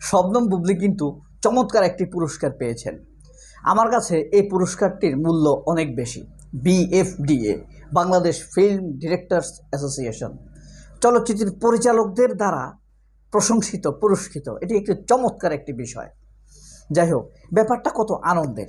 শবনম বুবলি কিন্তু চমৎকার একটি পুরস্কার পেয়েছেন। আমার কাছে এই পুরস্কারটির মূল্য অনেক বেশি। BFDA, Bangladesh film directors association. চলচ্চিত্রের পরিচালকদের দ্বারা প্রশংসিত, পুরস্কৃত। এটি একটি চমৎকার একটি বিষয়। যাই হোক, ব্যাপারটা কত আনন্দের,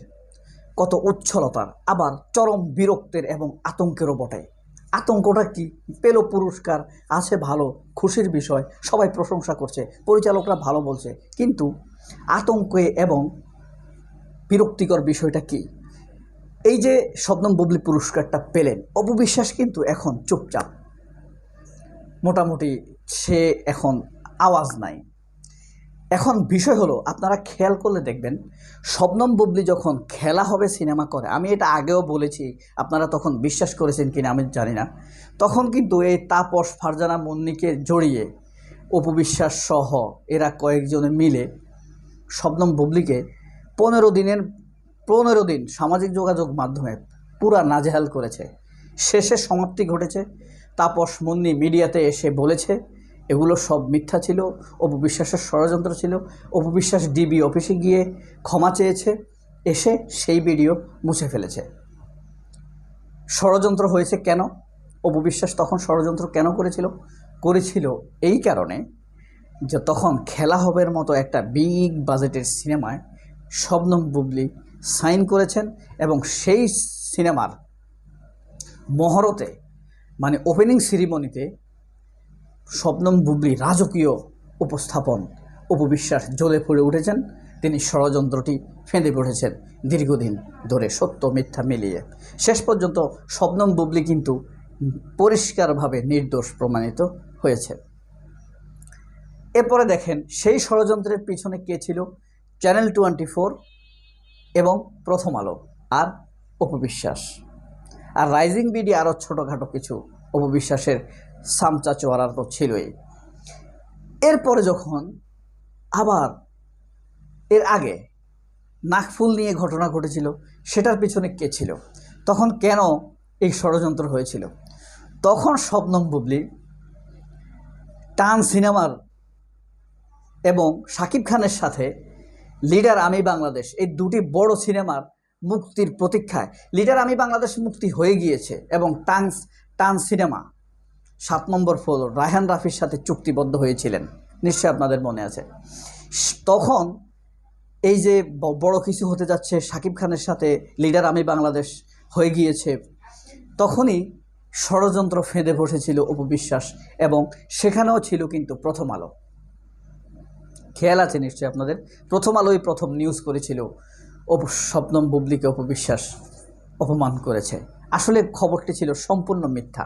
কত উচ্ছলতার, আবার চরম বিরক্তের এবং আতঙ্কেরও বটে। আতঙ্কটা কি? পেল পুরস্কার, আছে ভালো, খুশির বিষয়, সবাই প্রশংসা করছে, পরিচালকরা ভালো বলছে, কিন্তু আতঙ্কে এবং বিরক্তিকর বিষয়টা কি? এই যে শবনম বুবলি পুরস্কারটা পেলেন অপবিশ্বাস কিন্তু এখন চুপচাপ। মোটামুটি সে এখন আওয়াজ নাই। এখন বিষয় হলো, আপনারা খেয়াল করলে দেখবেন, শবনম বুবলি যখন খেলা হবে সিনেমা করে, আমি এটা আগেও বলেছি, আপনারা তখন বিশ্বাস করেছেন কিনা আমি জানি না, তখন কিন্তু এই তাপস, ফারজানা, মুন্নিকে জড়িয়ে অপবিশ্বাস সহ এরা কয়েকজনে মিলে শবনম বুবলিকে পনেরো দিনের, পনেরো দিন সামাজিক যোগাযোগ মাধ্যমে পুরা নাজেহাল করেছে। শেষে সমাপ্তি ঘটেছে। তাপস, মুন্নি মিডিয়াতে এসে বলেছে এগুলো সব মিথ্যা ছিল, অপবিশ্বাসের ষড়যন্ত্র ছিল, অপবিশ্বাস ডিবি অফিসে গিয়ে ক্ষমা চেয়েছে, এসে সেই ভিডিও মুছে ফেলেছে। ষড়যন্ত্র হয়েছে কেন? অপবিশ্বাস তখন ষড়যন্ত্র কেন করেছিল? করেছিল এই কারণে যে তখন খেলা হবের মতো একটা বিগ বাজেটের সিনেমায় শবনম বুবলি সাইন করেছেন এবং সেই সিনেমার মহরতে মানে ওপেনিং সিরিমনিতে শবনম বুবলি রাজকীয় উপস্থাপন। উপবিশ্বাস জ্বলে পড়ে উঠেছেন। তিনি ষড়যন্ত্রটি ফেঁদে পড়েছেন দীর্ঘদিন ধরে সত্য মিথ্যা মিলিয়ে। শেষ পর্যন্ত শবনম বুবলি কিন্তু পরিষ্কারভাবে নির্দোষ প্রমাণিত হয়েছে। এরপরে দেখেন, সেই ষড়যন্ত্রের পিছনে কে ছিল? চ্যানেল টোয়েন্টি ফোর এবং প্রথম আলো আর অপবিশ্বাস আর রাইজিং বিডি আরও ছোটোখাটো কিছু অপবিশ্বাসের সামচা চোয়ারা তো ছিলই এরপরে যখন আবার এর আগে নাকফুল নিয়ে ঘটনা ঘটেছিল, সেটার পিছনে কে ছিল? তখন কেন এই ষড়যন্ত্র হয়েছিল? তখন শবনম বুবলি টান সিনেমার এবং শাকিব খানের সাথে লিডার আমি বাংলাদেশ, এই দুটি বড় সিনেমার মুক্তির প্রতীক্ষায়, লিডার আমি বাংলাদেশ মুক্তি হয়ে গিয়েছে এবং টাংস টান সিনেমা নম্বর ফ্লোর রায়হান রাফির সাথে চুক্তিবদ্ধ হয়েছিলেন। নিশ্চয়ই আপনাদের মনে আছে। তখন এই যে বড় কিছু হতে যাচ্ছে, শাকিব খানের সাথে লিডার আমি বাংলাদেশ হয়ে গিয়েছে, তখনই ষড়যন্ত্র ফেঁদে বসেছিল অপবিশ্বাস এবং সেখানেও ছিল কিন্তু প্রথম আলো। খেয়াল আছে নিশ্চয়ই আপনাদের? প্রথম আলোই প্রথম নিউজ করেছিল স্বপ্নম বুবলিকে অপবিশ্বাস অপমান করেছে। আসলে খবরটি ছিল সম্পূর্ণ মিথ্যা।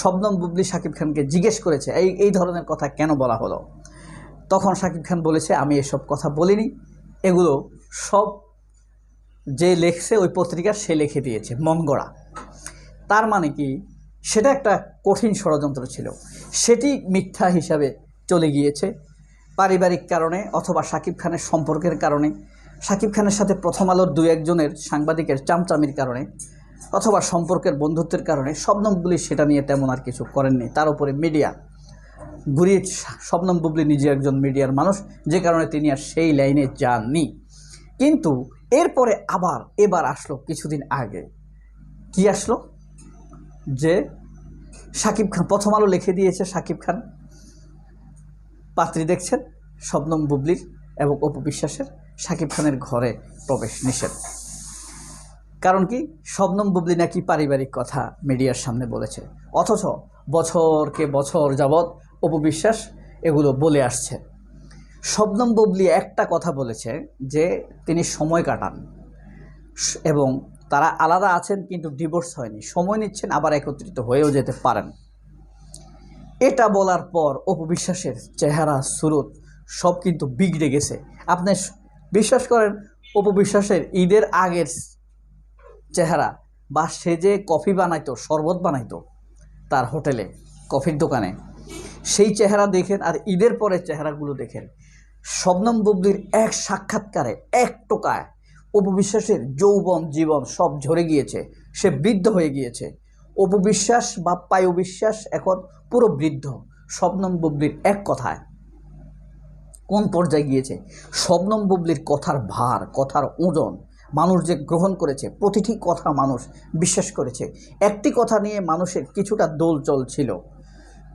শবনম বুবলি শাকিব খানকে জিজ্ঞেস করেছে, এই এই ধরনের কথা কেন বলা হলো? তখন শাকিব খান বলেছে, আমি এসব কথা বলিনি। এগুলো সব যে লেখছে ওই পত্রিকার সে লিখে দিয়েছে মন গড়া তার মানে কি, সেটা একটা কঠিন ষড়যন্ত্র ছিল। সেটি মিথ্যা হিসাবে চলে গিয়েছে পারিবারিক কারণে অথবা শাকিব খানের সম্পর্কের কারণে। শাকিব খানের সাথে প্রথম আলোর দু একজনের সাংবাদিকের চামচামির কারণে। অথবা সম্পর্কের বন্ধুত্বের কারণে শবনম বুবলি সেটা নিয়ে তেমন আর কিছু করেননি। তার উপরে মিডিয়া। ঘুরিয়ে শবনম বুবলি নিজে একজন মিডিয়ার মানুষ, যে কারণে তিনি আর সেই লাইনে যাননি। কিন্তু এরপরে আবার, এবার আসলো কিছুদিন আগে। কি আসলো? যে শাকিব খান, প্রথম আলো লিখে দিয়েছে শাকিব খান। পাত্রী দেখছেন শবনম বুবলির এবং অপবিশ্বাসের শাকিব খানের ঘরে প্রবেশ নিষেধ। কারণ কি? শবনম বুবলি নাকি পারিবারিক কথা মিডিয়ার সামনে বলেছে। অথচ বছরকে বছর যাবৎ অপবিশ্বাস এগুলো বলে আসছে। শবনম বুবলি একটা কথা বলেছে যে, তিনি সময় কাটান এবং তারা আলাদা আছেন কিন্তু ডিভোর্স হয়নি। সময় নিচ্ছেন, আবার একত্রিত হয়েও যেতে পারেন। এটা বলার পর অপবিশ্বাসের চেহারা, সুরত সব কিন্তু বিগড়ে গেছে। আপনি বিশ্বাস করেন, অপবিশ্বাসের ঈদের আগের চেহারা বা সে যে কফি বানাইতো, শরবত বানাইতো তার হোটেলে, কফির দোকানে, সেই চেহারা দেখেন আর ঈদের পরে চেহারাগুলো দেখেন। শবনম বুবলির এক সাক্ষাৎকারে এক টোকায় অপবিশ্বাসের যৌবন, জীবন সব ঝরে গিয়েছে। সে বৃদ্ধ হয়ে গিয়েছে। অপবিশ্বাস বা পায়ু বিশ্বাস এখন পুরো বৃদ্ধ। শবনম বুবলির এক কথায় কোন পর্যায়ে গিয়েছে? শবনম বুবলির কথার ভার, কথার ওজন মানুষ যে গ্রহণ করেছে, প্রতিটি কথা মানুষ বিশ্বাস করেছে। একটি কথা নিয়ে মানুষের কিছুটা দোল চলছিল।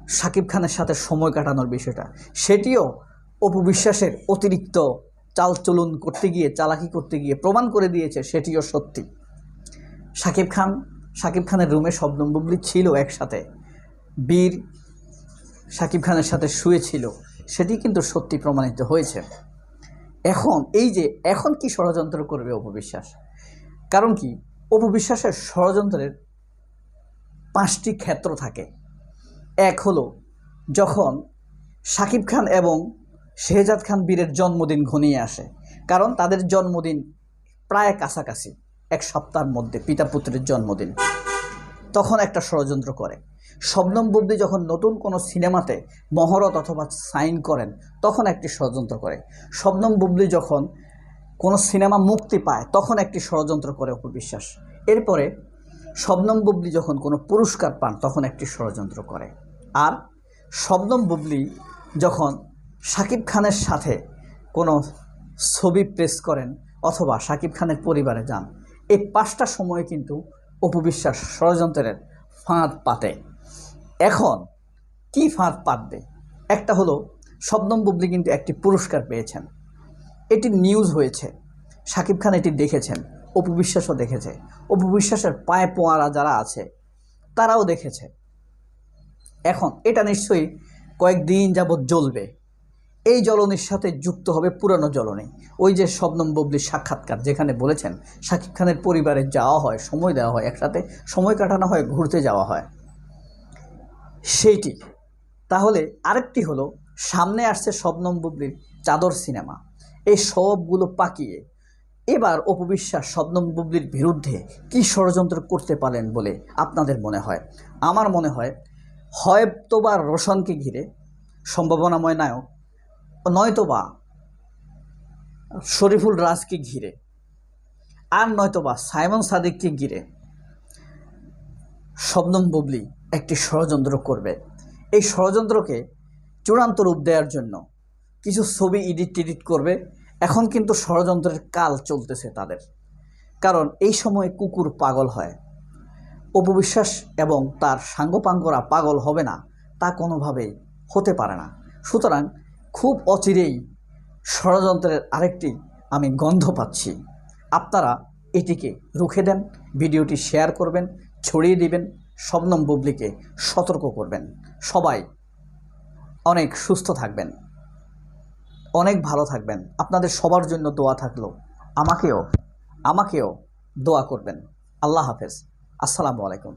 সাকিব খানের সাথে সময় কাটানোর বিষয়টা। সেটিও অপু বিশ্বাসের অতিরিক্ত চালচলন করতে গিয়ে, চালাকি করতে গিয়ে প্রমাণ করে দিয়েছে, সেটিও সত্যি। সাকিব খান, সাকিব খানের রুমে শবনম বুবলি ছিল একসাথে। বীর সাকিব খানের সাথে শুয়েছিল। সেটি কিন্তু সত্যি প্রমাণিত হয়েছে। এখন, এই যে, এখন কি ষড়যন্ত্র করবে অপবিশ্বাস? কারণ কি? অপবিশ্বাসের ষড়যন্ত্রের পাঁচটি ক্ষেত্র থাকে। এক হলো, যখন সাকিব খান এবং শেহজাদ খান বীরের জন্মদিন ঘনিয়ে আসে, কারণ তাদের জন্মদিন প্রায় কাছাকাছি, এক সপ্তাহের মধ্যে পিতা পুত্রের জন্মদিন, তখন একটা ষড়যন্ত্র করে। শবনম বুবলি যখন নতুন কোনো সিনেমাতে মহরত অথবা সাইন করেন, তখন একটি ষড়যন্ত্র করে। শবনম বুবলি যখন কোনো সিনেমা মুক্তি পায়, তখন একটি ষড়যন্ত্র করে অপবিশ্বাস এরপরে শবনম বুবলি যখন কোনো পুরস্কার পান, তখন একটি ষড়যন্ত্র করে। আর শবনম বুবলি যখন সাকিব খানের সাথে কোনো ছবি প্রেস করেন অথবা সাকিব খানের পরিবারে যান, এই পাঁচটা সময়ে কিন্তু অপবিশ্বাস ষড়যন্ত্রের ফাঁদ পাতে। এখন কি ফাঁদ পাতবে? একটা হলো, শবনম বুবলি কিন্তু একটি পুরস্কার পেয়েছেন। এটি নিউজ হয়েছে। সাকিব খান এটি দেখেছেন। অপু বিশ্বাসও দেখেছে। অপু বিশ্বাসের পায়ে পোয়ারা যারা আছে, তারাও দেখেছে। এখন এটা নিশ্চয়ই কয়েকদিন যাবৎ জ্বলবে। এই জ্বলনির সাথে যুক্ত হবে পুরানো জ্বলনি। ওই যে শবনম বুবলির সাক্ষাৎকার যেখানে বলেছেন শাকিব খানের পরিবারে যাওয়া হয়, সময় দেওয়া হয় একসাথে, সময় কাটানো হয়, ঘুরতে যাওয়া হয়। সেইটি। তাহলে আরেকটি হলো, সামনে আসছে শবনম বুবলির চাদর সিনেমা। এই সবগুলো পাকিয়ে এবার অপবিশ্বাস শবনম বুবলির বিরুদ্ধে কি ষড়যন্ত্র করতে পারেন বলে আপনাদের মনে হয়? আমার মনে হয় হয়তোবা রোশনকে ঘিরে সম্ভাবনাময় নায়ক নয়তোবা শরীফুল রাজকে ঘিরে, আর নয়তোবা সাইমন সাদিককে ঘিরে শবনম বুবলি একটি ষড়যন্ত্র করবে। এই ষড়যন্ত্রকে চূড়ান্ত রূপ দেওয়ার জন্য কিছু ছবি এডিট টিডিট করবে। এখন কিন্তু ষড়যন্ত্রের কাল চলতেছে তাদের। কারণ এই সময় কুকুর পাগল হয়। অপবিশ্বাস এবং তার সাঙ্গপাঙ্গরা পাগল হবে না, তা কোনোভাবেই হতে পারে না। সুতরাং খুব অচিরেই ষড়যন্ত্রের আরেকটি আমি গন্ধ পাচ্ছি। আপনারা এটিকে রুখে দেন, ভিডিওটি শেয়ার করবেন ছড়িয়ে দিবেন, শবনম বুবলিকে সতর্ক করবেন। সবাই অনেক সুস্থ থাকবেন, অনেক ভালো থাকবেন। আপনাদের সবার জন্য দোয়া থাকল। আমাকেও আমাকেও দোয়া করবেন। আল্লাহ হাফেজ। আসসালামু আলাইকুম।